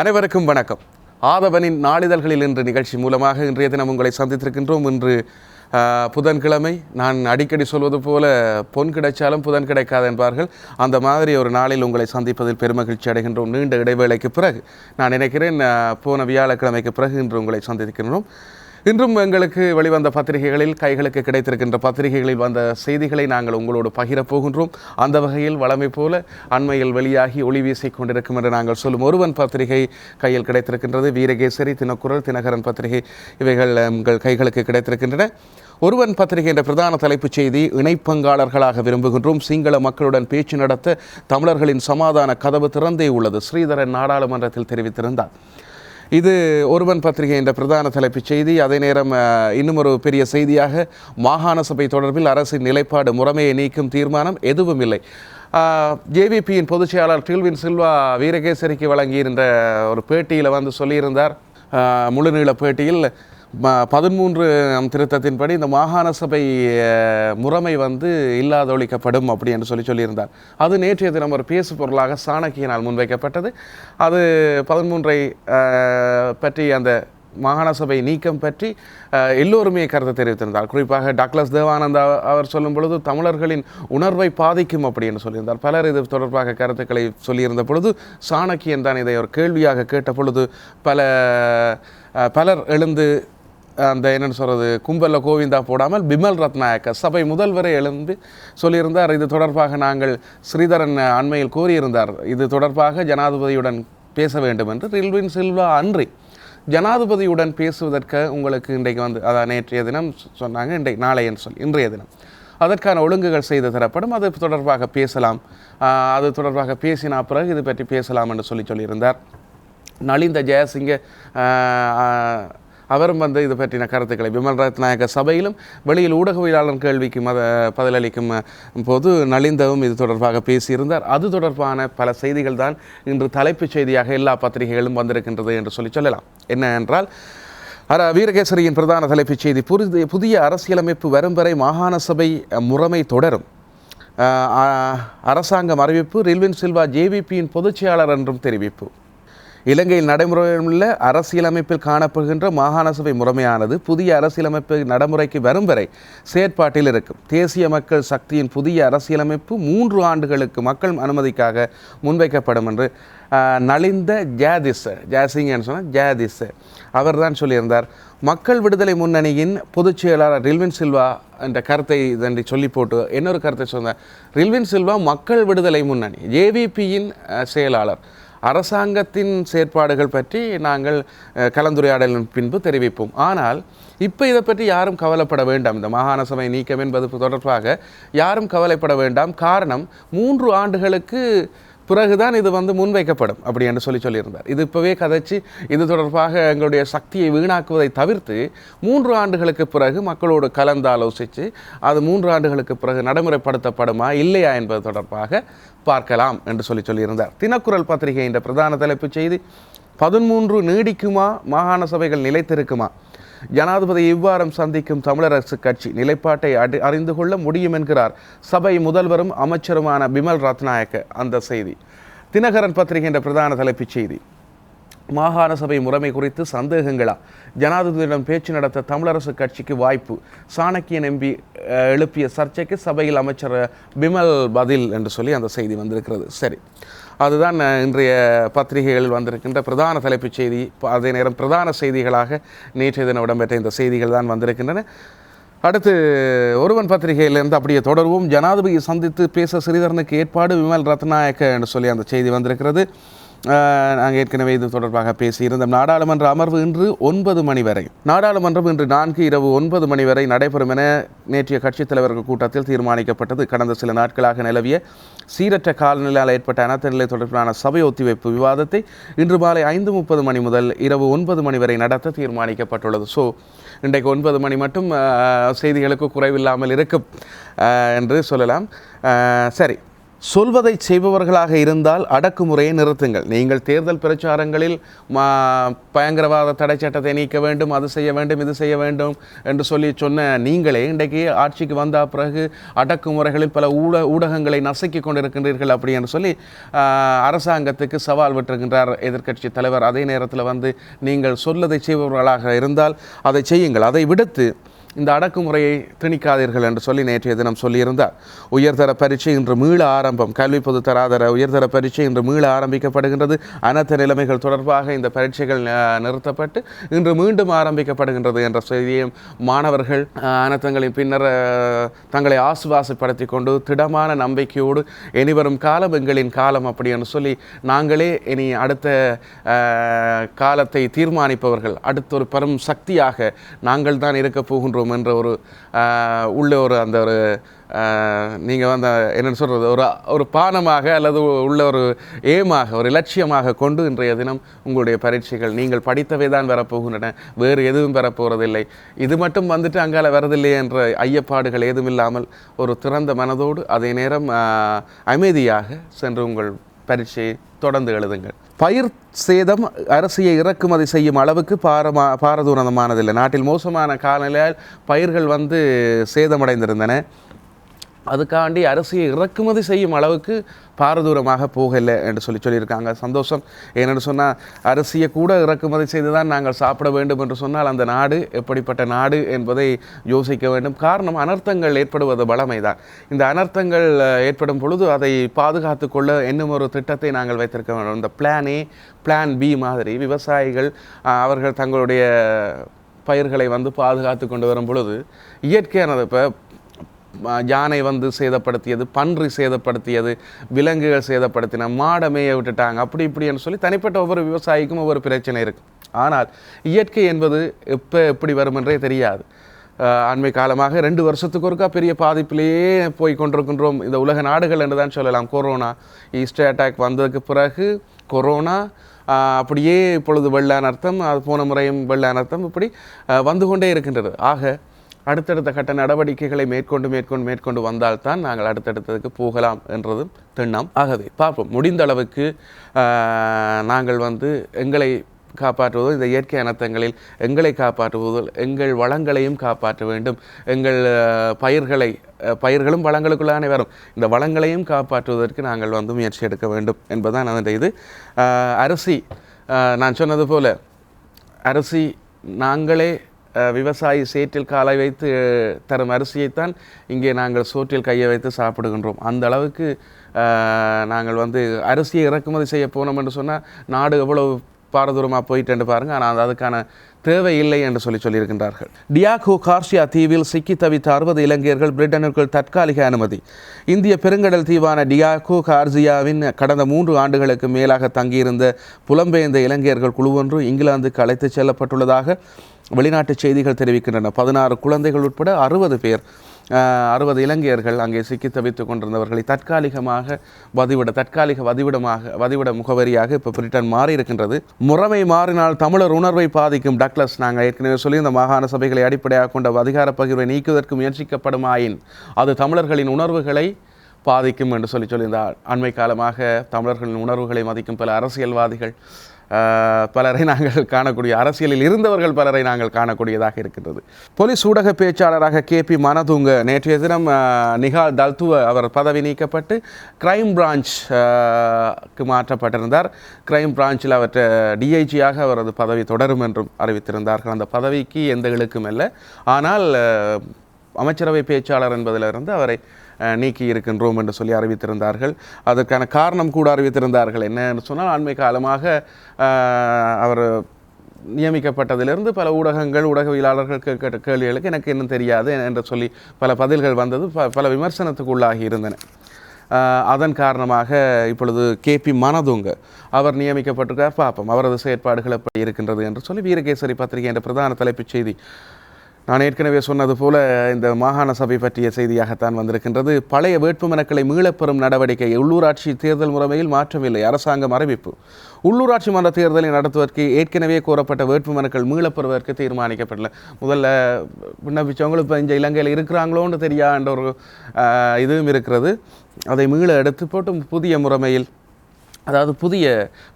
அனைவருக்கும் வணக்கம். ஆதவனின் நாளிதழ்களில் இன்று நிகழ்ச்சி மூலமாக இன்றைய தினம் உங்களை சந்தித்திருக்கின்றோம். இன்று புதன்கிழமை. நான் அடிக்கடி சொல்வது போல பொன் கிடைச்சாலும் புதன் கிடைக்காது என்பார்கள். அந்த மாதிரி ஒரு நாளில் உங்களை சந்திப்பதில் பெருமகிழ்ச்சி அடைகின்றோம். நீண்ட இடைவேளைக்கு பிறகு நான் நினைக்கிறேன் போன வியாழக்கிழமைக்கு பிறகு இன்று உங்களை சந்தித்திருக்கின்றோம். இன்றும் எங்களுக்கு வெளிவந்த பத்திரிகைகளில் கைகளுக்கு கிடைத்திருக்கின்ற பத்திரிகைகளில் வந்த செய்திகளை நாங்கள் உங்களோடு பகிரப் போகின்றோம். அந்த வகையில் வளமை போல அண்மையில் வெளியாகி ஒளி வீசிக் கொண்டிருக்கும் என்று நாங்கள் சொல்லும் ஒருவன் பத்திரிகை கையில் கிடைத்திருக்கின்றது. வீரகேசரி தினக்குரல் தினகரன் பத்திரிகை இவைகள் உங்கள் கைகளுக்கு கிடைத்திருக்கின்றன. ஒருவன் பத்திரிகை என்ற பிரதான தலைப்புச் செய்தி இணைப்பங்காளர்களாக விரும்புகின்றோம். சிங்கள மக்களுடன் பேச்சு நடத்த தமிழர்களின் சமாதான கதவு திறந்தே உள்ளது. ஸ்ரீதரன் நாடாளுமன்றத்தில் தெரிவித்திருந்தார். இது ஒருவன் பத்திரிகை என்ற பிரதான தலைப்புச் செய்தி. அதே நேரம் இன்னும் ஒரு பெரிய செய்தியாக மாகாண சபை தொடர்பில் அரசின் நிலைப்பாடு முறைமையை நீக்கும் தீர்மானம் எதுவும் இல்லை. ஜேவிபியின் பொதுச் செயலாளர் டில்வின் சில்வா வீரகேசரிக்கு வழங்கியிருந்த ஒரு பேட்டியில் வந்து சொல்லியிருந்தார். முழுநீள பேட்டியில் பதிமூன்று திருத்தத்தின்படி இந்த மாகாண சபை முறைமை வந்து இல்லாதொழிக்கப்படும் அப்படி என்று சொல்லி சொல்லியிருந்தார். அது நேற்றைய தினம் ஒரு பேசு பொருளாக சாணக்கியனால் முன்வைக்கப்பட்டது. அது பதிமூன்றை பற்றி அந்த மாகாண சபை நீக்கம் பற்றி எல்லோருமே கருத்து தெரிவித்திருந்தார். குறிப்பாக டாக்லஸ் தேவானந்தா அவர் சொல்லும் பொழுது தமிழர்களின் உணர்வை பாதிக்கும் அப்படி என்று சொல்லியிருந்தார். பலர் இது தொடர்பாக கருத்துக்களை சொல்லியிருந்த பொழுது சாணக்கியன் தான் இதை ஒரு கேள்வியாக கேட்ட பொழுது பல பலர் எழுந்து அந்த என்னென்னு சொல்கிறது கும்பலில் கோவிந்தா போடாமல் பிமல் ரத்நாயக்க சபை முதல்வரை எழுந்து சொல்லியிருந்தார். இது தொடர்பாக நாங்கள் ஸ்ரீதரன் அண்மையில் கூறியிருந்தார். இது தொடர்பாக ஜனாதிபதியுடன் பேச வேண்டும் என்று ரில்வின் சில்வா அன்றி ஜனாதிபதியுடன் பேசுவதற்கு உங்களுக்கு இன்றைக்கு வந்து அதான் நேற்றைய தினம் சொன்னாங்க இன்றைக்கு நாளையன்னு சொல்லி இன்றைய தினம். அதற்கான ஒழுங்குகள் செய்து தரப்படும். அது தொடர்பாக பேசலாம். அது தொடர்பாக பேசினா பிறகு இது பற்றி பேசலாம் என்று சொல்லி சொல்லியிருந்தார். நலிந்த ஜெயசிங்க அவரும் வந்து இது பற்றின கருத்துக்களை விமல் ரத்நாயக சபையிலும் வெளியில் ஊடகவியலாளர் கேள்விக்கு மத பதிலளிக்கும் போது நலிந்தவும் இது தொடர்பாக பேசியிருந்தார். அது தொடர்பான பல செய்திகள் தான் இன்று தலைப்புச் செய்தியாக எல்லா பத்திரிகைகளும் வந்திருக்கின்றது என்று சொல்லி சொல்லலாம். என்ன என்றால் அர வீரகேசரியின் பிரதான தலைப்புச் செய்தி புதிய புதிய அரசியலமைப்பு வரும் வரை மாகாண சபை முறைமை தொடரும். அரசாங்கம் அறிவிப்பு ரில்வின் சில்வா ஜேவிபியின் பொதுச் செயலாளர் என்றும் தெரிவிப்பு. இலங்கையில் நடைமுறையில் உள்ள அரசியலமைப்பில் காணப்படுகின்ற மாகாண சபை முறைமையானது புதிய அரசியலமைப்பு நடைமுறைக்கு வரும் வரை செயற்பாட்டில் இருக்கும். தேசிய மக்கள் சக்தியின் புதிய அரசியலமைப்பு மூன்று ஆண்டுகளுக்கு மக்கள் அனுமதிக்காக முன்வைக்கப்படும் என்று நலிந்த ஜாதிஸ் ஜாசிங்கன்னு சொன்னால் ஜாதிஸ் அவர் தான் சொல்லியிருந்தார். மக்கள் விடுதலை முன்னணியின் பொதுச் செயலாளர் ரில்வின் சில்வா என்ற கருத்தை இதன்றி சொல்லி போட்டு இன்னொரு கருத்தை சொன்னார். ரில்வின் சில்வா மக்கள் விடுதலை முன்னணி ஜேவிபியின் செயலாளர். அரசாங்கத்தின் செயற்பாடுகள் பற்றி நாங்கள் கலந்துரையாடலின் பின்பு தெரிவிப்போம். ஆனால் இப்போ இதை பற்றி யாரும் கவலைப்பட வேண்டாம். இந்த மாகாண சபை நீக்கம் என்பது தொடர்பாக யாரும் கவலைப்பட வேண்டாம். காரணம் மூன்று ஆண்டுகளுக்கு பிறகுதான் இது வந்து முன்வைக்கப்படும் அப்படி என்று சொல்லி சொல்லியிருந்தார். இது இப்போவே கதைச்சு இது தொடர்பாக எங்களுடைய சக்தியை வீணாக்குவதை தவிர்த்து மூன்று ஆண்டுகளுக்கு பிறகு மக்களோடு கலந்து ஆலோசித்து அது மூன்று ஆண்டுகளுக்கு பிறகு நடைமுறைப்படுத்தப்படுமா இல்லையா என்பது தொடர்பாக பார்க்கலாம் என்று சொல்லி சொல்லியிருந்தார். தினக்குரல் பத்திரிகை என்ற பிரதான தலைப்புச் செய்தி பதிமூன்று நீடிக்குமா? மாகாண சபைகள் நிலைத்திருக்குமா? ஜனாதிபதி இவ்வாரம் சந்திக்கும் தமிழரசு கட்சி நிலைப்பாட்டை அறிந்து கொள்ள முடியும் என்கிறார் சபை முதல்வரும் அமைச்சருமான பிமல் ரத்நாயக்க. அந்த செய்தி. தினகரன் பத்திரிகை என்ற பிரதான தலைப்புச் செய்தி. மாகாண சபை முறைமை குறித்து சந்தேகங்களா? ஜனாதிபதியிடம் பேச்சு நடத்த தமிழரசு கட்சிக்கு வாய்ப்பு? சாணக்கியன் எம்பி எழுப்பிய சர்ச்சைக்கு சபையில் அமைச்சர் பிமல் பதில் என்று சொல்லி அந்த செய்தி வந்திருக்கிறது. சரி. அதுதான் இன்றைய பத்திரிகைகளில் வந்திருக்கின்ற பிரதான தலைப்புச் செய்தி. அதே நேரம் பிரதான செய்திகளாக நேற்றைய தினம் இடம்பெற்ற இந்த செய்திகள் தான் வந்திருக்கின்றன. அடுத்து ஒருவன் பத்திரிகையிலிருந்து அப்படியே தொடர்வோம். ஜனாதிபதியை சந்தித்து பேச ஸ்ரீதரனுக்கு ஏற்பாடு விமல் ரத்நாயக்க என்று சொல்லி அந்த செய்தி வந்திருக்கிறது. நாங்கள் ஏற்கனவே இது தொடர்பாக பேசியிருந்தோம். நாடாளுமன்ற அமர்வு இன்று ஒன்பது மணி வரை நாடாளுமன்றம் இன்று நான்கு இரவு ஒன்பது மணி வரை நடைபெறும் என நேற்றைய கட்சித் தலைவர்கள் கூட்டத்தில் தீர்மானிக்கப்பட்டது. கடந்த சில நாட்களாக நிலவிய சீரற்ற காலநிலையால் ஏற்பட்ட அனர்த்த நிலை தொடர்பிலான சபை ஒத்திவைப்பு விவாதத்தை இன்று மாலை ஐந்து முப்பது மணி முதல் இரவு ஒன்பது மணி வரை நடத்த தீர்மானிக்கப்பட்டுள்ளது. ஸோ இன்றைக்கு ஒன்பது மணி மட்டும் செய்திகளுக்கு குறைவில்லாமல் இருக்கும் என்று சொல்லலாம். சரி. சொல்வதை செய்பவர்களாக இருந்தால் அடக்குமுறையை நிறுத்துங்கள். நீங்கள் தேர்தல் பிரச்சாரங்களில் மா பயங்கரவாத தடை சட்டத்தை நீக்க வேண்டும் அது செய்ய வேண்டும் இது செய்ய வேண்டும் என்று சொல்லி சொன்ன நீங்களே இன்றைக்கு ஆட்சிக்கு வந்த பிறகு அடக்குமுறைகளில் பல ஊட ஊடகங்களை நசுக்கி கொண்டிருக்கின்றீர்கள் அப்படி என்று சொல்லி அரசாங்கத்துக்கு சவால் விட்டிருக்கின்றார் எதிர்க்கட்சி தலைவர். அதே நேரத்தில் வந்து நீங்கள் சொல்லதை செய்பவர்களாக இருந்தால் அதை செய்யுங்கள். அதை விடுத்து இந்த அடக்குமுறையை திணிக்காதீர்கள் என்று சொல்லி நேற்றைய தினம் சொல்லியிருந்தார். உயர்தர பரீட்சை இன்று மீள ஆரம்பம். கல்வி பொது தராதர உயர்தர பரீட்சை இன்று மீள ஆரம்பிக்கப்படுகின்றது. அனைத்து நிலைமைகள் தொடர்பாக இந்த பரீட்சைகள் நிறுத்தப்பட்டு இன்று மீண்டும் ஆரம்பிக்கப்படுகின்றது என்ற செய்தியையும் மாணவர்கள் அனைத்தங்களின் அனர்த்தங்களின் பின்னர் தங்களை ஆசுவாசப்படுத்தி கொண்டு திடமான நம்பிக்கையோடு இனிவரும் காலம் எங்களின் காலம் அப்படி என்று சொல்லி நாங்களே இனி அடுத்த காலத்தை தீர்மானிப்பவர்கள் அடுத்த ஒரு பெரும் சக்தியாக நாங்கள் தான் இருக்க போகின்றோம். என்ற ஒரு உள்ளே ஒரு அந்த ஒரு நீங்கள் வந்து என்னென்னு சொல்கிறது ஒரு ஒரு பானமாக அல்லது உள்ள ஒரு ஏமாக ஒரு இலட்சியமாக கொண்டு இன்றைய தினம் உங்களுடைய பரீட்சைகள் நீங்கள் படித்தவை தான் வரப்போகின்றன வேறு எதுவும் பெறப்போகிறதில்லை இது மட்டும் வந்துட்டு அங்கால வரதில்லை என்ற ஐயப்பாடுகள் ஏதும் இல்லாமல் ஒரு திறந்த மனதோடு அதே நேரம் அமைதியாக சென்று உங்கள் பரீட்சையை தொடர்ந்து எழுதுங்கள். பயிர் சேதம் அரிசியை இறக்குமதி செய்யும் அளவுக்கு பாரமா பாரதூரமானதில்லை நாட்டில் மோசமான காலநிலையால் பயிர்கள் வந்து சேதமடைந்திருந்தன. அதுக்காண்டி அரிசியை இறக்குமதி செய்யும் அளவுக்கு பாரதூரமாக போகலை என்று சொல்லி சொல்லியிருக்காங்க. சந்தோஷம். ஏனென்று சொன்னால் அரிசியை கூட இறக்குமதி செய்து தான் நாங்கள் சாப்பிட வேண்டும் என்று சொன்னால் அந்த நாடு எப்படிப்பட்ட நாடு என்பதை யோசிக்க வேண்டும். காரணம் அனர்த்தங்கள் ஏற்படுவது பலமை தான் இந்த அனர்த்தங்கள் ஏற்படும் பொழுது அதை பாதுகாத்து கொள்ள இன்னும் ஒரு திட்டத்தை நாங்கள் வைத்திருக்க வேண்டும். இந்த பிளான் ஏ பிளான் பி மாதிரி விவசாயிகள் அவர்கள் தங்களுடைய பயிர்களை வந்து பாதுகாத்து கொண்டு வரும் பொழுது இயற்கையானது இப்போ யானை வந்து சேதப்படுத்தியது பன்றி சேதப்படுத்தியது விலங்குகள் சேதப்படுத்தின மாடை மேய விட்டுட்டாங்க அப்படி இப்படின்னு சொல்லி தனிப்பட்ட ஒவ்வொரு விவசாயிக்கும் ஒவ்வொரு பிரச்சனை இருக்கு. ஆனால் இயற்கை என்பது எப்போ எப்படி வரும் என்றே தெரியாது அண்மை காலமாக ரெண்டு வருஷத்துக்கு ஒருக்கா பெரிய பாதிப்பிலேயே போய் கொண்டிருக்கின்றோம். இந்த உலக நாடுகள் என்று தான் சொல்லலாம். கொரோனா ஈஸ்டர் அட்டாக் வந்ததுக்கு பிறகு கொரோனா அப்படியே இப்பொழுது வெள்ள அனர்த்தம் அது போன முறையும் வெள்ள அனர்த்தம் இப்படி வந்து கொண்டே இருக்கின்றது. ஆக அடுத்தடுத்த கட்ட நடவடிக்கைகளை மேற்கொண்டு மேற்கொண்டு மேற்கொண்டு வந்தால்தான் நாங்கள் அடுத்தடுத்ததுக்கு போகலாம் என்றதும் திண்ணம் ஆகவே. பார்ப்போம். முடிந்த அளவுக்கு நாங்கள் வந்து எங்களை காப்பாற்றுவதோ இந்த இயற்கை அனர்த்தங்களில் எங்களை காப்பாற்றுவதோ எங்கள் வளங்களையும் காப்பாற்ற வேண்டும். எங்கள் பயிர்களை பயிர்களும் வளங்களுக்குள்ளானே வரும். இந்த வளங்களையும் காப்பாற்றுவதற்கு நாங்கள் வந்து முயற்சி எடுக்க வேண்டும் என்பதுதான் அதன் இது. அரிசி நான் சொன்னது போல் அரிசி நாங்களே விவசாயி சேற்றில் காலை வைத்து தரும் அரிசியைத்தான் இங்கே நாங்கள் சோற்றில் கையை வைத்து சாப்பிடுகின்றோம். அந்த அளவுக்கு நாங்கள் வந்து அரிசியை இறக்குமதி செய்ய போனோம் என்று சொன்னால் நாடு எவ்வளவு பாரதூரமாக போயிட்டேன்னு பாருங்கள் ஆனால் அதுக்கான தேவையில்லை என்று சொல்லி சொல்லியிருக்கின்றார்கள். டியாகோ கார்சியா தீவில் சிக்கி தவித்த அறுபது இலங்கையர்கள் பிரிட்டனுக்குள் தற்காலிக அனுமதி. இந்திய பெருங்கடல் தீவான டியாகோ கார்சியாவின் கடந்த மூன்று ஆண்டுகளுக்கு மேலாக தங்கியிருந்த புலம்பெயர்ந்த இலங்கையர்கள் குழுவொன்று இங்கிலாந்துக்கு அழைத்துச் செல்லப்பட்டுள்ளதாக வெளிநாட்டு செய்திகள் தெரிவிக்கின்றன. பதினாறு குழந்தைகள் உட்பட அறுபது பேர் அறுபது இலங்கையர்கள் அங்கே சிக்கி தவித்துக் கொண்டிருந்தவர்களை தற்காலிகமாக வதிவிட தற்காலிக வதிவிடமாக வதிவிட முகவரியாக இப்போ பிரிட்டன் மாறி இருக்கின்றது முறைமை மாறினால் தமிழர் உணர்வை பாதிக்கும் டக்ளஸ். நாங்கள் ஏற்கனவே சொல்லி இந்த மாகாண சபைகளை அடிப்படையாக கொண்ட அதிகார பகிர்வை நீக்குவதற்கு முயற்சிக்கப்படுமாயின் அது தமிழர்களின் உணர்வுகளை பாதிக்கும் என்று சொல்லி சொல்லி அண்மை காலமாக தமிழர்களின் உணர்வுகளை மதிக்கும் பல அரசியல்வாதிகள் பலரை நாங்கள் காணக்கூடிய அரசியலில் இருந்தவர்கள் பலரை நாங்கள் காணக்கூடியதாக இருக்கின்றது. போலீஸ் ஊடக பேச்சாளராக கே பி மனதுங்க நேற்றைய தினம் நிகா நிகால் தல்துவ அவர் பதவி நீக்கப்பட்டு கிரைம் பிரான்ச் க்கு மாற்றப்பட்டிருந்தார். கிரைம் பிரான்ச்சில் அவற்றை டிஐஜியாக அவரது பதவி தொடரும் என்றும் அறிவித்திருந்தார்கள். அந்த பதவிக்கு எந்த இழுக்கும் இல்லை. ஆனால் அமைச்சரவை பேச்சாளர் என்பதிலிருந்து அவரை நீக்கி இருக்கின்றோம் என்று சொல்லி அறிவித்திருந்தார்கள். அதற்கான காரணம் கூட அறிவித்திருந்தார்கள். என்னன்னு சொன்னால் அண்மை காலமாக அவர் நியமிக்கப்பட்டதிலிருந்து பல ஊடகங்கள் ஊடகவியலாளர்கள் கேட்க கேள்விகளுக்கு எனக்கு இன்னும் தெரியாது என்று சொல்லி பல பதில்கள் வந்தது ப- பல விமர்சனத்துக்கு உள்ளாகி இருந்தன அதன் காரணமாக இப்பொழுது கேபி மனதுங்க அவர் நியமிக்கப்பட்டிருக்கார் பார்ப்போம் அவரது செயற்பாடுகள் எப்படி இருக்கின்றது என்று சொல்லி வீரகேசரி பத்திரிகை என்ற பிரதான தலைப்புச் செய்தி நான் ஏற்கனவே சொன்னது போல இந்த மாகாண சபை பற்றிய செய்தியாகத்தான் வந்திருக்கின்றது. பழைய வேட்புமனுக்களை மீளப்பெறும் நடவடிக்கை உள்ளூராட்சி தேர்தல் முறைமையில் மாற்றமில்லை. அரசாங்கம் அறிவிப்பு. உள்ளூராட்சி மன்ற தேர்தலை நடத்துவதற்கு ஏற்கனவே கோரப்பட்ட வேட்புமனுக்கள் மீளப்பெறுவதற்கு தீர்மானிக்கப்படல. முதல்ல விண்ணப்பிச்சவங்களும் இப்போ இந்த இலங்கையில் இருக்கிறாங்களோன்னு தெரியா என்ற ஒரு இதுவும் இருக்கிறது. அதை மீள எடுத்து போட்டு புதிய முறைமையில் அதாவது புதிய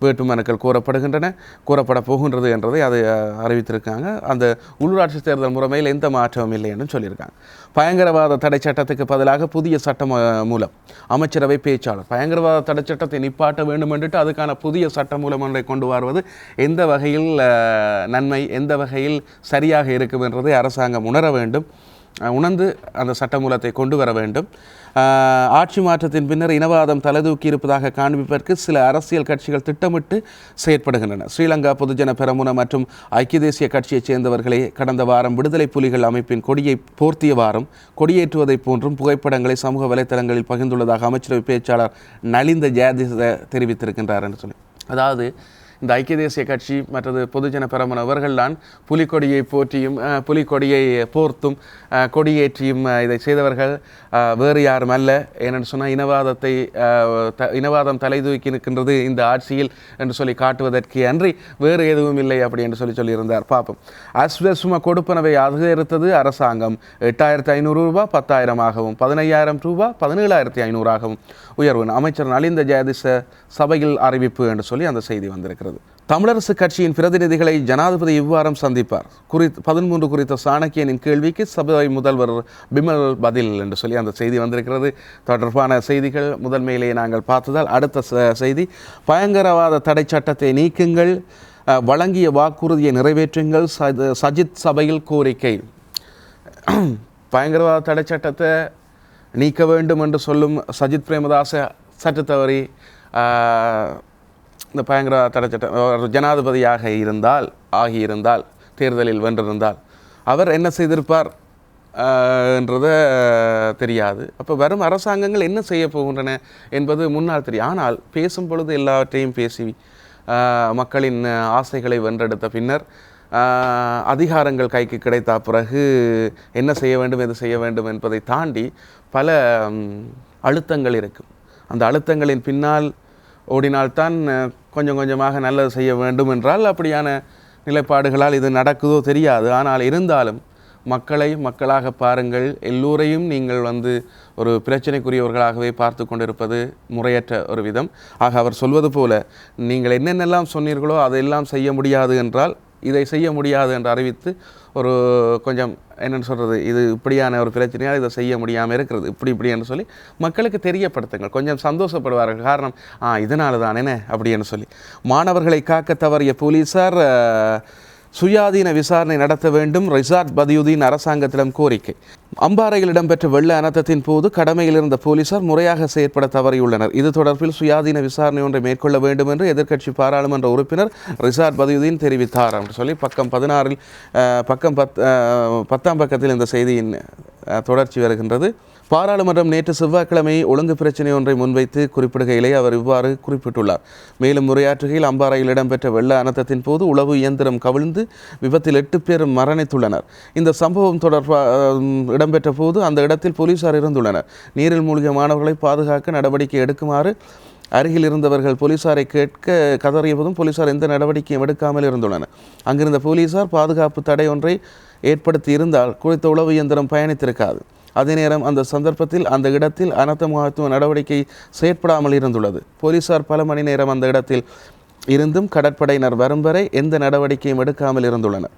வேட்புமனுக்கள் கூறப்படுகின்றன கூறப்பட போகின்றது என்றதை அதை அறிவித்திருக்காங்க. அந்த உள்ளூராட்சி தேர்தல் முறைமையில் எந்த மாற்றமும் இல்லை என்று சொல்லியிருக்காங்க. பயங்கரவாத தடை சட்டத்துக்கு பதிலாக புதிய சட்டம் மூலம் அமைச்சரவை பேச்சாளர் பயங்கரவாத தடை சட்டத்தை நிப்பாட்ட வேண்டும் என்றுட்டு அதுக்கான புதிய சட்ட மூலம் ஒன்றை கொண்டு வருவது எந்த வகையில் நன்மை எந்த வகையில் சரியாக இருக்கும் என்றதை அரசாங்கம் உணர வேண்டும். உணர்ந்து அந்த சட்டமூலத்தை கொண்டு வர வேண்டும். ஆட்சி மாற்றத்தின் பின்னர் இனவாதம் தலைதூக்கி இருப்பதாக காண்பிப்பதற்கு சில அரசியல் கட்சிகள் திட்டமிட்டு செயற்படுகின்றன. ஸ்ரீலங்கா பொதுஜன பெரமுன மற்றும் ஐக்கிய தேசிய கட்சியைச் சேர்ந்தவர்களே கடந்த வாரம் விடுதலை புலிகள் அமைப்பின் கொடியை போர்த்திய வாரம் கொடியேற்றுவதைப் போன்றும் புகைப்படங்களை சமூக வலைத்தளங்களில் பகிர்ந்துள்ளதாக அமைச்சரவை பேச்சாளர் நலிந்த ஜெயதிச தெரிவித்திருக்கின்றார் என்று சொல்லி. அதாவது இந்த ஐக்கிய தேசிய கட்சி மற்றது பொதுஜன பெரமுன அவர்கள்தான் புலிக்கொடியை போற்றியும் புலிக்கொடியை போர்த்தும் கொடியேற்றியும் இதை செய்தவர்கள் வேறு யாரும் அல்ல. ஏனென்று சொன்னால் இனவாதத்தை இனவாதம் த இனவாதம் தலைதூக்கி நிற்கின்றது இந்த ஆட்சியில் என்று சொல்லி காட்டுவதற்கு அன்றி வேறு எதுவும் இல்லை அப்படி என்று சொல்லி சொல்லியிருந்தார். பார்ப்போம் அஸ்வசும கொடுப்பனவை அதிகரித்தது அரசாங்கம். எட்டாயிரத்தி ஐநூறு ரூபாய் பத்தாயிரமாகவும் பதினையாயிரம் ரூபாய் பதினேழாயிரத்தி ஐநூறாகவும் உயர்வு. அமைச்சர் நலிந்த ஜெயதிச சபையில் அறிவிப்பு என்று சொல்லி அந்த செய்தி வந்திருக்கிறது. தமிழரசு கட்சியின் பிரதிநிதிகளை ஜனாதிபதி இவ்வாரம் சந்திப்பார். குறித் பதிமூன்று குறித்த சாணக்கியனின் கேள்விக்கு சபை முதல்வர் பிமல் பதில் என்று சொல்லி அந்த செய்தி வந்திருக்கிறது. தொடர்பான செய்திகள் முதன்மையிலேயே நாங்கள் பார்த்ததால் அடுத்த செய்தி. பயங்கரவாத தடை சட்டத்தை நீக்குங்கள் வழங்கிய வாக்குறுதியை நிறைவேற்றுங்கள் சஜித் சபையில் கோரிக்கை. பயங்கரவாத தடை சட்டத்தை நீக்க வேண்டும் என்று சொல்லும் சஜித் பிரேமதாச சற்று தவறி இந்த பயங்கரவாத தடைச்சட்டம் ஜனாதிபதியாக இருந்தால் ஆகியிருந்தால் தேர்தலில் வென்றிருந்தால் அவர் என்ன செய்திருப்பார் என்றத தெரியாது. அப்போ வரும் அரசாங்கங்கள் என்ன செய்ய போகின்றன என்பது முன்னால் தெரியும். ஆனால் பேசும் பொழுது எல்லாவற்றையும் பேசி மக்களின் ஆசைகளை வென்றெடுத்த பின்னர் அதிகாரங்கள் கைக்கு கிடைத்த பிறகு என்ன செய்ய வேண்டும் எது செய்ய வேண்டும் என்பதை தாண்டி பல அழுத்தங்கள் இருக்கும். அந்த அழுத்தங்களின் பின்னால் ஓடினால்தான் கொஞ்சம் கொஞ்சமாக நல்லது செய்ய வேண்டும் என்றால் அப்படியான நிலைப்பாடுகளால் இது நடக்குதோ தெரியாது. ஆனால் இருந்தாலும் மக்களை மக்களாக பாருங்கள். எல்லோரையும் நீங்கள் வந்து ஒரு பிரச்சனைக்குரியவர்களாகவே பார்த்து கொண்டிருப்பது முறையற்ற ஒரு விதம். ஆக அவர் சொல்வது போல நீங்கள் என்னென்னலாம் சொன்னீர்களோ அதையெல்லாம் செய்ய முடியாது என்றால் இதை செய்ய முடியாது என்று அறிவித்து ஒரு கொஞ்சம் என்னென்னு சொல்கிறது இது இப்படியான ஒரு பிரச்சனையாக இதை செய்ய முடியாமல் இருக்கிறது இப்படி இப்படி என்று சொல்லி மக்களுக்கு தெரியப்படுத்துங்கள். கொஞ்சம் சந்தோஷப்படுவார்கள். காரணம் ஆ இதனால தான் என்ன? அப்படின்னு சொல்லி. மாணவர்களை காக்க தவறிய போலீஸார் சுயாதீன விசாரணை நடத்த வேண்டும் ரிசார்ட் பதியுதீன் அரசாங்கத்திடம் கோரிக்கை. அம்பாறையில் இடம்பெற்ற வெள்ள அனர்த்தத்தின் போது கடமையில் இருந்த போலீசார் முறையாக செயற்பட தவறியுள்ளனர். இது தொடர்பில் சுயாதீன விசாரணை ஒன்றை மேற்கொள்ள வேண்டும் என்று எதிர்க்கட்சி பாராளுமன்ற உறுப்பினர் ரிசார்ட் பதியுதீன் தெரிவித்தார் என்று சொல்லி பக்கம் பதினாறில் பக்கம் பத் பத்தாம் பக்கத்தில் இந்த செய்தியின் தொடர்ச்சி வருகின்றது. பாராளுமன்றம் நேற்று செவ்வாய்க்கிழமை ஒழுங்கு பிரச்சினை ஒன்றை முன்வைத்து குறிப்பிடுகையிலே அவர் இவ்வாறு குறிப்பிட்டுள்ளார். மேலும் உரையாற்றுகையில் அம்பாறையில் இடம்பெற்ற வெள்ள அனர்த்தத்தின் போது உளவு இயந்திரம் கவிழ்ந்து விபத்தில் எட்டு பேர் மரணித்துள்ளனர். இந்த சம்பவம் தொடர்பாக இடம்பெற்ற போது அந்த இடத்தில் போலீசார் இருந்துள்ளனர். நீரில் மூழ்கிய மாணவர்களை பாதுகாக்க நடவடிக்கை எடுக்குமாறு அருகில் இருந்தவர்கள் போலீசாரை கேட்க கதறிய போதும் போலீசார் எந்த நடவடிக்கையும் எடுக்காமல் இருந்துள்ளனர். அங்கிருந்த போலீசார் பாதுகாப்பு தடை ஒன்றை ஏற்படுத்தி இருந்தால் குறித்த உளவு இயந்திரம் பயணித்திருக்காது. அதே நேரம் அந்த சந்தர்ப்பத்தில் அந்த இடத்தில் அனர்த்த மகத்துவ நடவடிக்கை செயற்படாமல் இருந்துள்ளது. போலீசார் பல மணி நேரம் அந்த இடத்தில் இருந்தும் கடற்படையினர் வரும் வரை எந்த நடவடிக்கையும் எடுக்காமல் இருந்துள்ளனர்.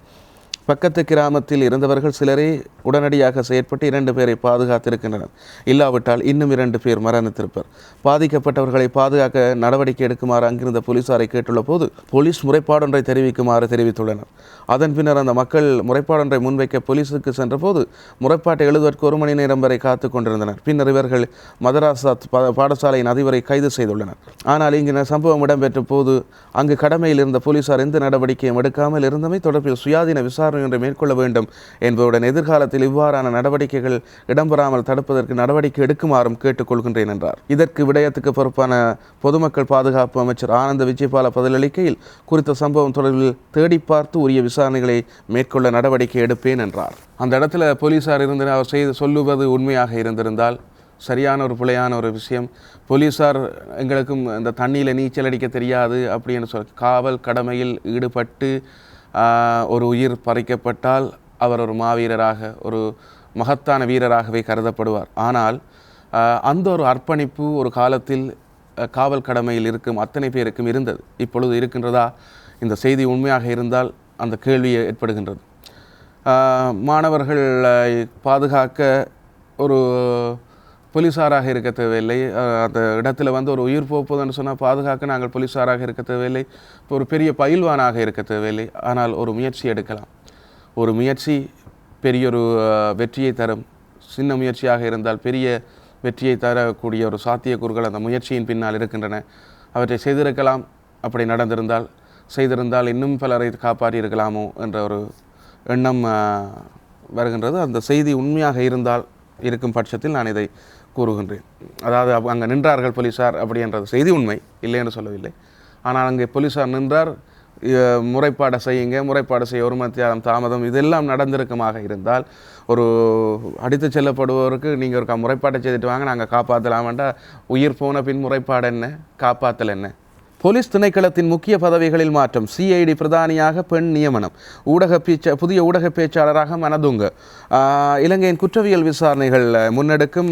பக்கத்து கிராமத்தில் இருந்தவர்கள் சிலரே உடனடியாக செயற்பட்டு இரண்டு பேரை பாதுகாத்திருக்கின்றனர். இல்லாவிட்டால் இன்னும் இரண்டு பேர் மரணித்திருப்பர் பாதிக்கப்பட்டவர்களை பாதுகாக்க நடவடிக்கை எடுக்குமாறு அங்கிருந்த போலீசாரை கேட்டுள்ள போது போலீஸ் முறைப்பாடொன்றை தெரிவிக்குமாறு தெரிவித்துள்ளனர். அதன் பின்னர் அந்த மக்கள் முறைப்பாடொன்றை முன்வைக்க போலீசுக்கு சென்றபோது முறைப்பாட்டை எழுதுவதற்கு ஒரு மணி நேரம் வரை காத்து கொண்டிருந்தனர். பின்னர் இவர்கள் மதராசா பா- பாடசாலையின் அதிபரை கைது செய்துள்ளனர். ஆனால் இங்கு சம்பவம் இடம்பெற்ற போது அங்கு கடமையில் இருந்த போலீசார் எந்த நடவடிக்கையும் எடுக்காமல் இருந்தமை தொடர்பில் சுயாதீன விசாரணை விசாரணை மேற்கொள்ள வேண்டும் என்பதுடன் எதிர்காலத்தில் இவ்வாறான நடவடிக்கைகள் இடம்பெறாமல் தடுப்பதற்கு நடவடிக்கை எடுக்குமாறும் கேட்டுக்கொள்கின்றேன் என்றார். இதற்கு விடயத்துக்கு பொறுப்பான பொதுமக்கள் பாதுகாப்பு அமைச்சர் ஆனந்த விஜயபால பதிலளிக்கையில் குறித்த சம்பவம் தொடர்பில் தேடி பார்த்து உரிய விசாரணைகளை மேற்கொள்ள நடவடிக்கை எடுப்பேன் என்றார். அந்த இடத்துல போலீசார் இருந்து அவர் செய்து சொல்லுவது உண்மையாக இருந்திருந்தால் சரியான ஒரு பிழையான ஒரு விஷயம். போலீஸார் எங்களுக்கும் இந்த தண்ணியில் நீச்சல் அடிக்க தெரியாது அப்படின்னு சொல் காவல் கடமையில் ஈடுபட்டு ஒரு உயிர் பறிக்கப்பட்டால் அவர் ஒரு மாவீரராக ஒரு மகத்தான வீரராகவே கருதப்படுவார். ஆனால் அந்த ஒரு அர்ப்பணிப்பு ஒரு காலத்தில் காவல் கடமையில் இருக்கும் அத்தனை பேருக்கும் இருந்தது. இப்பொழுது இருக்கின்றதா? இந்த செய்தி உண்மையாக இருந்தால் அந்த கேள்வி ஏற்படுகின்றது. மாணவர்கள் மாணவர்களை பாதுகாக்க ஒரு போலீஸாராக இருக்க தேவையில்லை. அந்த இடத்துல வந்து ஒரு உயிர் போப்புதுன்னு சொன்னால் பாதுகாக்க நாங்கள் போலீஸாராக இருக்க தேவையில்லை. இப்போ ஒரு பெரிய பயில்வானாக இருக்க தேவையில்லை. ஆனால் ஒரு முயற்சி எடுக்கலாம். ஒரு முயற்சி பெரியொரு ஒரு வெற்றியை தரும். சின்ன முயற்சியாக இருந்தால் பெரிய வெற்றியை தரக்கூடிய ஒரு சாத்தியக்கூறுகள் அந்த முயற்சியின் பின்னால் இருக்கின்றன. அவற்றை செய்திருக்கலாம். அப்படி நடந்திருந்தால் செய்திருந்தால் இன்னும் பலரை காப்பாற்றி இருக்கலாமோ என்ற ஒரு எண்ணம் வருகின்றது. அந்த செய்தி உண்மையாக இருந்தால் இருக்கும் பட்சத்தில் நான் இதை கூறுகின்றேன். அதாவது அங்கே நின்றார்கள் போலீஸார் அப்படி என்ற செய்தி உண்மை இல்லை என்று சொல்லவில்லை. ஆனால் அங்கே போலீஸார் நின்றார் முறைப்பாடை செய்யுங்க முறைப்பாடு செய்ய ஒரு மத்தியானம் தாமதம் இதெல்லாம் நடந்திருக்குமாக இருந்தால் ஒரு அடித்து செல்லப்படுபவருக்கு நீங்கள் ஒரு க- முறைப்பாட்டை செய்துட்டு வாங்க நாங்கள் காப்பாற்றலாமண்டா உயிர் போன பின் முறைப்பாடு என்ன காப்பாற்றல் என்ன? போலீஸ் திணைக்களத்தின் முக்கிய பதவிகளில் மாற்றம். சிஐடி பிரதானியாக பெண் நியமனம். ஊடக பேச்ச புதிய ஊடக பேச்சாளராக மனதுங்க. இலங்கையின் குற்றவியல் விசாரணைகள் முன்னெடுக்கும்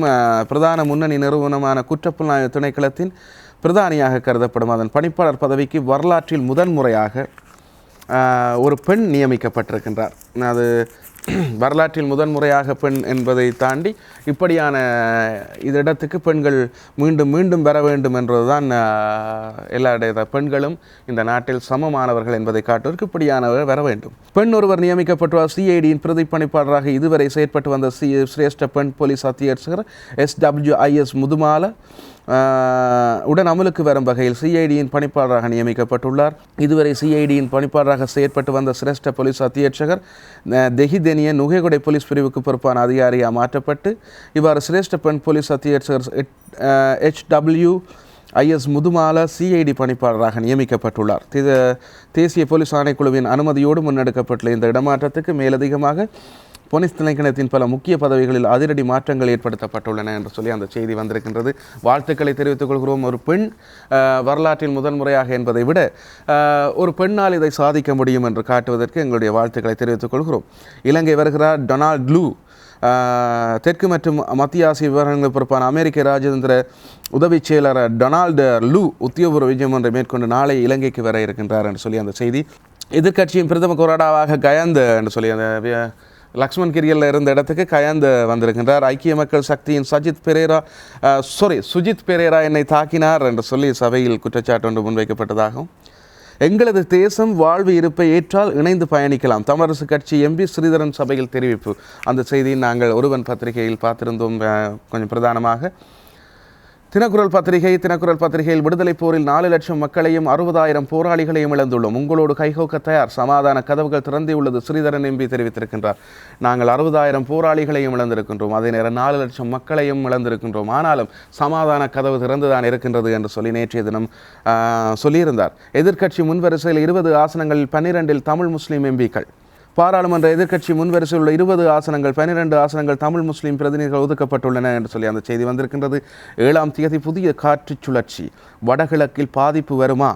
பிரதான முன்னணி நிறுவனமான குற்றப்புலனாய்வு திணைக்களத்தின் பிரதானியாக கருதப்படும். அதன் பணிப்பாளர் பதவிக்கு வரலாற்றில் முதன்முறையாக ஒரு பெண் நியமிக்கப்பட்டிருக்கின்றார். அது வரலாற்றில் முதன்முறையாக பெண் என்பதை தாண்டி இப்படியான இது இடத்துக்கு பெண்கள் மீண்டும் மீண்டும் பெற வேண்டும் என்பதுதான் எல்லாருடைய பெண்களும் இந்த நாட்டில் சமமானவர்கள் என்பதை காட்டுவதற்கு இப்படியானவர் வர வேண்டும். பெண் ஒருவர் நியமிக்கப்பட்டுள்ளார். சிஐடியின் பிரதி பணிப்பாளராக இதுவரை செயற்பட்டு வந்த சி சிரேஷ்ட பெண் போலீஸ் அத்தியட்சகர் எஸ் டபிள்யூஐஎஸ் முதுமால உடன் அமலுக்கு வரும் வகையில் சிஐடியின் பணிப்பாளராக நியமிக்கப்பட்டுள்ளார். இதுவரை சிஐடியின் பணிப்பாளராக செயற்பட்டு வந்த சிரேஷ்ட போலீஸ் அத்தியட்சகர் தெஹிதெனிய நுகைகொடை போலீஸ் பிரிவுக்கு பொறுப்பான அதிகாரியாக மாற்றப்பட்டு இவ்வாறு சிரேஷ்ட பெண் போலீஸ் அத்தியட்சகர் H W IS Muthumala CID பணிப்பாளராக நியமிக்கப்பட்டுள்ளார். இது தேசிய போலீஸ் ஆணைக்குழுவின் அனுமதியோடு முன்னெடுக்கப்பட்டுள்ள இந்த இடமாற்றத்துக்கு மேலதிகமாக போலீஸ் திணைக்கணத்தின் பல முக்கிய பதவிகளில் அதிரடி மாற்றங்கள் ஏற்படுத்தப்பட்டுள்ளன என்று சொல்லி அந்த செய்தி வந்திருக்கின்றது. வாழ்த்துக்களை தெரிவித்துக் கொள்கிறோம். ஒரு பெண் வரலாற்றில் முதன்முறையாக என்பதை விட ஒரு பெண்ணால் இதை சாதிக்க முடியும் என்று காட்டுவதற்கு எங்களுடைய வாழ்த்துக்களை தெரிவித்துக் கொள்கிறோம். இலங்கை வருகிறார் டொனால்ட் லூ. தெற்கு மற்றும் மத்திய ஆசிய விவகாரங்கள் பொறுப்பான அமெரிக்க ராஜதந்திர உதவி செயலர் டொனால்டு லூ உத்தியோகபூர்வ விஜயம் ஒன்றை மேற்கொண்டு நாளை இலங்கைக்கு வர இருக்கின்றார் என்று சொல்லி அந்த செய்தி எதிர்க்கட்சியின் பிரதம கொரோடாவாக கயந்து என்று சொல்லி அந்த லக்ஷ்மண் கிரியலில் இருந்த இடத்துக்கு கயந்து வந்திருக்கின்றார். ஐக்கிய மக்கள் சக்தியின் சஜித் பெரேரா சாரி சுஜித் பெரேரா என்னை தாக்கினார் என்று சொல்லி சபையில் குற்றச்சாட்டு ஒன்று முன்வைக்கப்பட்டதாகவும் எங்களது தேசம் வாழ்வு இருப்பை ஏற்றால் இணைந்து பயணிக்கலாம். தமிழரசு கட்சி எம்பி ஸ்ரீதரன் சபையில் தெரிவிப்பு. அந்த செய்தியை நாங்கள் ஒருவன் பத்திரிகையில் பார்த்திருந்தோம். கொஞ்சம் பிரதானமாக. தினக்குரல் பத்திரிகை தினக்குரல் பத்திரிகையில் விடுதலை போரில் நாலு லட்சம் மக்களையும் அறுபதாயிரம் போராளிகளையும் இழந்துள்ளோம். உங்களோடு கைகோக்க தயார். சமாதான கதவுகள் திறந்தே உள்ளது ஸ்ரீதரன் எம்பி தெரிவித்திருக்கின்றார். நாங்கள் அறுபதாயிரம் போராளிகளையும் இழந்திருக்கின்றோம். அதே நேரம் நாலு லட்சம் மக்களையும் இழந்திருக்கின்றோம். ஆனாலும் சமாதான கதவு திறந்துதான் இருக்கின்றது என்று சொல்லி நேற்றைய தினம் சொல்லியிருந்தார். எதிர்க்கட்சி முன்வரிசையில் இருபது ஆசனங்களில் பன்னிரெண்டில் தமிழ் முஸ்லீம் எம்பிக்கள். பாராளுமன்ற எதிர்க்கட்சி முன்வரிசையில் உள்ள இருபது ஆசனங்கள் பன்னிரண்டு ஆசனங்கள் தமிழ் முஸ்லீம் பிரதிநிதிகள் ஒதுக்கப்பட்டுள்ளன என்று சொல்லி அந்த செய்தி வந்திருக்கின்றது. ஏழாம் தேதி புதிய காற்றுச் சுழற்சி. வடகிழக்கில் பாதிப்பு வருமா?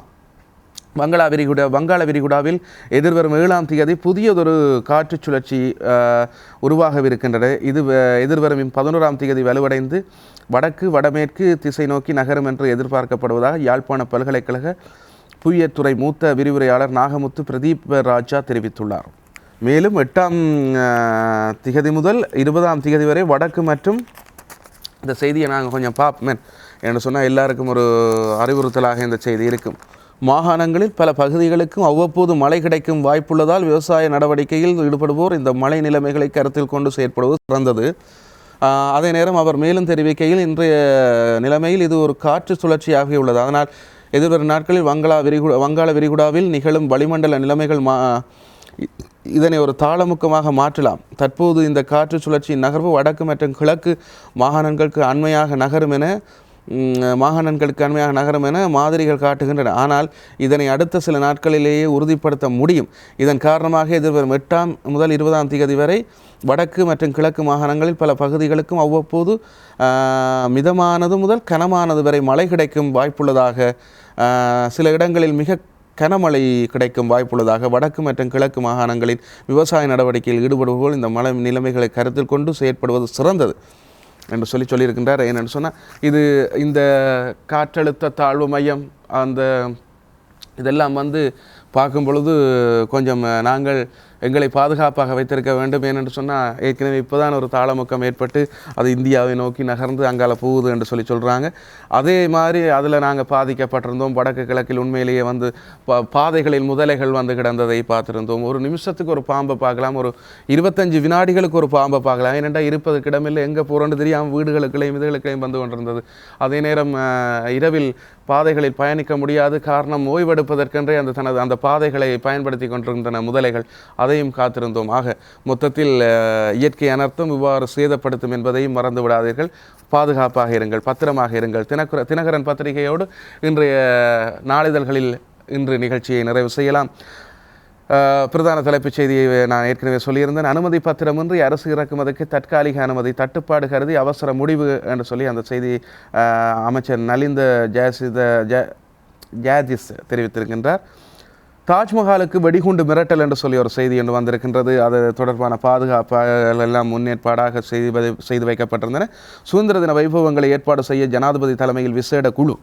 வங்களா விரிகுடா வங்காள விரிகுடாவில் எதிர்வரும் ஏழாம் தேதி புதியதொரு காற்று சுழற்சி உருவாகவிருக்கின்றது. இது எதிர்வரும் பதினோராம் தேதி வலுவடைந்து வடக்கு வடமேற்கு திசை நோக்கி நகரும் என்று எதிர்பார்க்கப்படுவதாக யாழ்ப்பாண பல்கலைக்கழக புவியத்துறை மூத்த விரிவுரையாளர் நாகமுத்து பிரதீப் ராஜா தெரிவித்துள்ளார். மேலும் எட்டாம் திகதி முதல் இருபதாம் திகதி வரை வடக்கு மற்றும் இந்த செய்தியை நாங்கள் கொஞ்சம் பார்ப்போம் என்று சொன்னால் எல்லாருக்கும் ஒரு அறிவுறுத்தலாக இந்த செய்தி இருக்கும். மாகாணங்களில் பல பகுதிகளுக்கும் அவ்வப்போது மழை கிடைக்கும் வாய்ப்புள்ளதால் விவசாய நடவடிக்கையில் ஈடுபடுவோர் இந்த மழை நிலைமைகளை கருத்தில் கொண்டு செயற்படுவது சிறந்தது. அதே நேரம் அவர் மேலும் தெரிவிக்கையில் இன்றைய நிலைமையில் இது ஒரு காற்று சுழற்சியாக உள்ளது. அதனால் எதிர்வரும் நாட்களில் வங்காள விரிகுடா வங்காள விரிகுடாவில் நிகழும் வளிமண்டல நிலைமைகள் மா இதனை ஒரு தாளமுக்கமாக மாற்றலாம். தற்போது இந்த காற்று சுழற்சியின் நகர்வு வடக்கு மற்றும் கிழக்கு மாகாணங்களுக்கு அண்மையாக நகரும் என மாகாணங்களுக்கு அண்மையாக நகரும் என மாதிரிகள் காட்டுகின்றன. ஆனால் இதனை அடுத்த சில நாட்களிலேயே உறுதிப்படுத்த முடியும். இதன் காரணமாக எதிர்வரும் எட்டாம் முதல் இருபதாம் தேதி வரை வடக்கு மற்றும் கிழக்கு மாகாணங்களில் பல பகுதிகளுக்கும் அவ்வப்போது மிதமானது முதல் கனமானது வரை மழை கிடைக்கும் வாய்ப்புள்ளதாக சில இடங்களில் மிக கனமழை கிடைக்கும் வாய்ப்புள்ளதாக வடக்கு மற்றும் கிழக்கு மாகாணங்களின் விவசாய நடவடிக்கையில் ஈடுபடுபவர்கள் இந்த மழை நிலைமைகளை கருத்தில் கொண்டு செயற்படுவது சிறந்தது என்று சொல்லி சொல்லியிருக்கின்றார். என்னென்னு சொன்னால் இது இந்த காற்றழுத்த தாழ்வு மையம் அந்த இதெல்லாம் வந்து பார்க்கும் பொழுது கொஞ்சம் நாங்கள் எங்களை பாதுகாப்பாக வைத்திருக்க வேண்டும் ஏனென்று சொன்னால் ஏற்கனவே இப்போதான் ஒரு தாளமுக்கம் ஏற்பட்டு அது இந்தியாவை நோக்கி நகர்ந்து அங்கால போகுது என்று சொல்லி சொல்கிறாங்க அதே மாதிரி அதில் நாங்கள் பாதிக்கப்பட்டிருந்தோம். வடக்கு கிழக்கில் உண்மையிலேயே வந்து பாதைகளில் முதலைகள் வந்து கிடந்ததை பார்த்துருந்தோம். ஒரு நிமிஷத்துக்கு ஒரு பாம்பை பார்க்கலாம். ஒரு இருபத்தஞ்சு வினாடிகளுக்கு ஒரு பாம்பை பார்க்கலாம். ஏனென்றால் இருப்பது இடமில்லை. எங்கே போகிறோன்னு தெரியாமல் வீடுகளுக்குள்ளேயும் இதுகளுக்குள்ளேயும் வந்து கொண்டிருந்தது. அதே நேரம் இரவில் பாதைகளில் பயணிக்க முடியாது. காரணம் ஓய்வெடுப்பதற்கென்றே அந்த தனது அந்த பாதைகளை பயன்படுத்தி கொண்டிருந்தன முதலைகள் அதையும் காத்திருந்தோம். ஆக மொத்தத்தில் இயற்கை அனர்த்தம் இவ்வாறு சேதப்படுத்தும் என்பதையும் மறந்து விடாதீர்கள். பாதுகாப்பாக இருங்கள் பத்திரமாக இருங்கள். தினக்குர தினகரன் பத்திரிகையோடு இன்றைய நாளிதழ்களில் இன்று நிகழ்ச்சியை நிறைவு செய்யலாம். பிரதான தலைப்புச் செய்தியை நான் ஏற்கனவே சொல்லியிருந்தேன். அனுமதி பத்திரமின்றி அரசு இறக்குமதிக்கு தற்காலிக அனுமதி தட்டுப்பாடு கருதி அவசர முடிவு என்று சொல்லி அந்த செய்தி அமைச்சர் நலிந்த ஜெயசித ஜ ஜாதிஸ் தெரிவித்திருக்கின்றார். தாஜ்மஹாலுக்கு வெடிகுண்டு மிரட்டல் என்று சொல்லி ஒரு செய்தி ஒன்று வந்திருக்கின்றது. அது தொடர்பான பாதுகாப்புகள் எல்லாம் முன்னேற்பாடாக செய்து செய்து வைக்கப்பட்டிருந்தன. சுதந்திர தின வைபவங்களை ஏற்பாடு செய்ய ஜனாதிபதி தலைமையில் விசேட குழு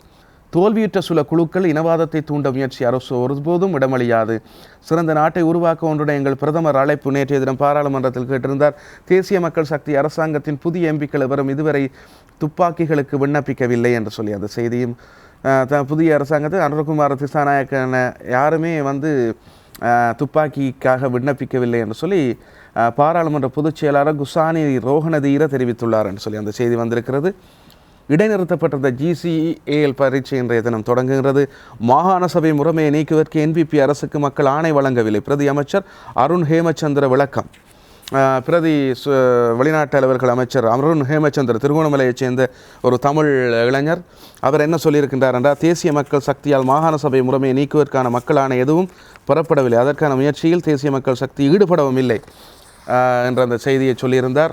தோல்வியுற்ற சில குழுக்கள் இனவாதத்தை தூண்ட முயற்சி அரசு ஒருபோதும் இடமளியாது. சிறந்த நாட்டை உருவாக்க ஒன்றுடன் எங்கள் பிரதமர் அழைப்பு நேற்றைய தினம் பாராளுமன்றத்தில் கேட்டிருந்தார். தேசிய மக்கள் சக்தி அரசாங்கத்தின் புதிய எம்பிக்கள் எவரும் இதுவரை துப்பாக்கிகளுக்கு விண்ணப்பிக்கவில்லை என்று சொல்லி அந்த செய்தியும் த- புதிய அரசாங்கத்தை அனுரகுமார் திசாநாயக்கன யாருமே வந்து துப்பாக்கிக்காக விண்ணப்பிக்கவில்லை என்று சொல்லி பாராளுமன்ற பொதுச் செயலாளர் குசானி ரோஹணதீர தெரிவித்துள்ளார் என்று சொல்லி அந்த செய்தி வந்திருக்கிறது. இடைநிறுத்தப்பட்டிருந்த ஜிசிஏஎல் பரீட்சை இன்றைய தினம் தொடங்குகிறது. மாகாண சபை முறைமையை நீக்குவதற்கு என்பிபி அரசுக்கு மக்கள் ஆணை வழங்கவில்லை. பிரதி அமைச்சர் அருண் ஹேமச்சந்திர விளக்கம். பிரதி சு- வெளிநாட்டு அலுவல்கள் அமைச்சர் அருண் ஹேமச்சந்திர திருகோணமலையைச் சேர்ந்த ஒரு தமிழ் இளைஞர். அவர் என்ன சொல்லியிருக்கின்றார் என்றால் தேசிய மக்கள் சக்தியால் மாகாண சபை முறைமையை நீக்குவதற்கான மக்கள் ஆணை எதுவும் பெறப்படவில்லை. அதற்கான முயற்சியில் தேசிய மக்கள் சக்தி ஈடுபடவும் இல்லை என்ற அந்த செய்தியை சொல்லியிருந்தார்.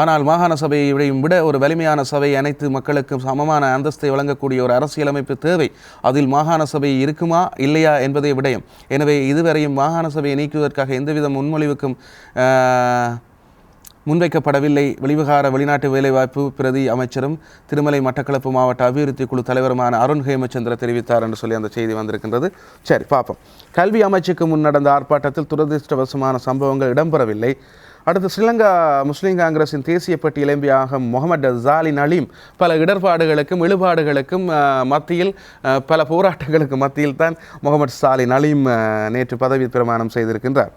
ஆனால் மாகாண சபையை விடையும் விட ஒரு வலிமையான சபை அனைத்து மக்களுக்கும் சமமான அந்தஸ்தை வழங்கக்கூடிய ஒரு அரசியலமைப்பு தேவை. அதில் மாகாண சபை இருக்குமா இல்லையா என்பதே விடயம். எனவே இதுவரையும் மாகாண சபையை நீக்குவதற்காக எந்தவித முன்மொழிவுக்கும் முன்வைக்கப்படவில்லை. வெளிவிகார வெளிநாட்டு வேலைவாய்ப்பு பிரதி அமைச்சரும் திருமலை மட்டக்களப்பு மாவட்ட அபிவிருத்தி குழு தலைவருமான அருண் ஹேமச்சந்திர தெரிவித்தார் என்று சொல்லி அந்த செய்தி வந்திருக்கின்றது. சரி பார்ப்போம். கல்வி அமைச்சுக்கு முன் நடந்த ஆர்ப்பாட்டத்தில் துரதிருஷ்டவசமான சம்பவங்கள் இடம்பெறவில்லை. அடுத்து ஸ்ரீலங்கா முஸ்லீம் காங்கிரஸின் தேசிய பட்டி இளம்பியாக முகமது ஜாலின் அலீம். பல இடர்பாடுகளுக்கும் இழுபாடுகளுக்கும் மத்தியில் பல போராட்டங்களுக்கு மத்தியில் தான் முகமது ஸ்டாலின் அலீம் நேற்று பதவி பிரமாணம் செய்திருக்கின்றார்.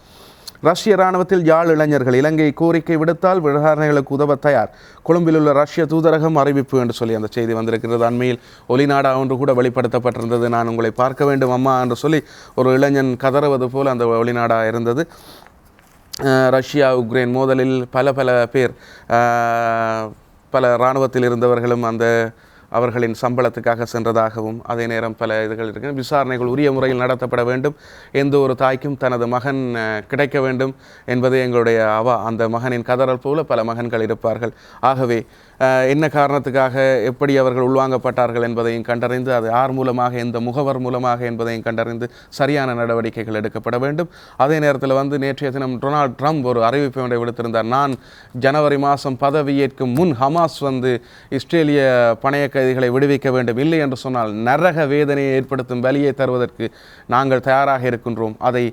ரஷ்ய இராணுவத்தில் யாழ் இளைஞர்கள் இலங்கை கோரிக்கை விடுத்தால் விவகாரங்களுக்கு உதவ தயார். கொழும்பில் உள்ள ரஷ்ய தூதரகம் அறிவிப்பு என்று சொல்லி அந்த செய்தி வந்திருக்கிறது. அண்மையில் ஒலிநாடா ஒன்று கூட வெளிப்படுத்தப்பட்டிருந்தது. நான் உங்களை பார்க்க வேண்டும் அம்மா என்று சொல்லி ஒரு இளைஞன் கதறுவது போல் அந்த ஒலிநாடா இருந்தது. ரஷ்யா உக்ரைன் மோதலில் பல பல பேர் பல இராணுவத்தில் இருந்தவர்களும் அந்த அவர்களின் சம்பளத்துக்காக சென்றதாகவும் அதே நேரம் பல இதுகள் இருக்கிற விசாரணைகள் உரிய முறையில் நடத்தப்பட வேண்டும். எந்த ஒரு தாய்க்கும் தனது மகன் கிடைக்க வேண்டும் என்பது எங்களுடைய அவா அந்த மகனின் கதறல் போல பல மகன்கள் இருப்பார்கள். ஆகவே என்ன காரணத்துக்காக எப்படி அவர்கள் உள்வாங்கப்பட்டார்கள் என்பதையும் கண்டறிந்து அது யார் மூலமாக எந்த முகவர் மூலமாக என்பதையும் கண்டறிந்து சரியான நடவடிக்கைகள் எடுக்கப்பட வேண்டும். அதே நேரத்தில் வந்து நேற்றைய தினம் டொனால்ட் ட்ரம்ப் ஒரு அறிவிப்பை ஒன்றை விடுத்திருந்தார். நான் ஜனவரி மாதம் பதவியேற்கும் முன் ஹமாஸ் வந்து இஸ்ரேலிய பணைய கைதிகளை விடுவிக்க வேண்டும் இல்லை என்று சொன்னால் நரக வேதனையை ஏற்படுத்தும் வலியை தருவதற்கு நாங்கள் தயாராக இருக்கின்றோம். அதை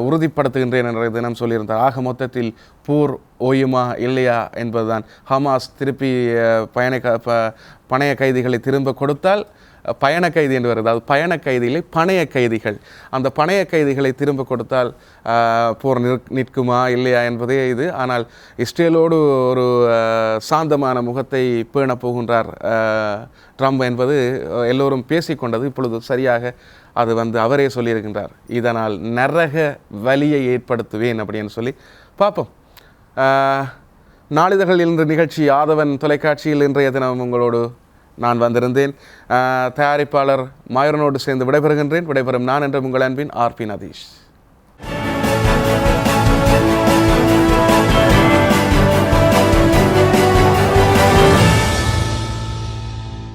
உறுதிப்படுத்துகின்றேன் என்ற தினம் சொல்லியிருந்தார். ஆக மொத்தத்தில் போர் ஓயுமா இல்லையா என்பதுதான். ஹமாஸ் திருப்பி பயண க- ப- பணைய கைதிகளை திரும்ப கொடுத்தால் பயண கைதி என்று வருது. அது பயண கைதிகளை பணைய கைதிகள். அந்த பணைய கைதிகளை திரும்ப கொடுத்தால் போர் நிற்- நிற்குமா இல்லையா என்பதே இது. ஆனால் இஸ்ரேலோடு ஒரு சாந்தமான முகத்தை பேணப் போகின்றார் ட்ரம்ப் என்பது எல்லோரும் பேசிக்கொண்டது. இப்பொழுது சரியாக அது வந்து அவரே சொல்லியிருக்கின்றார் இதனால் நரக வலியை ஏற்படுத்துவேன் அப்படின்னு சொல்லி. பார்ப்போம். நாளிதழ்கள் இன்று நிகழ்ச்சி ஆதவன் தொலைக்காட்சியில் இன்றைய தினம் உங்களோடு நான் வந்திருந்தேன். தயாரிப்பாளர் மாயரனோடு சேர்ந்து விடைபெறுகின்றேன். விடைபெறும் நான் என்ற உங்கள் அன்பின் ஆர்பி நதீஷ்.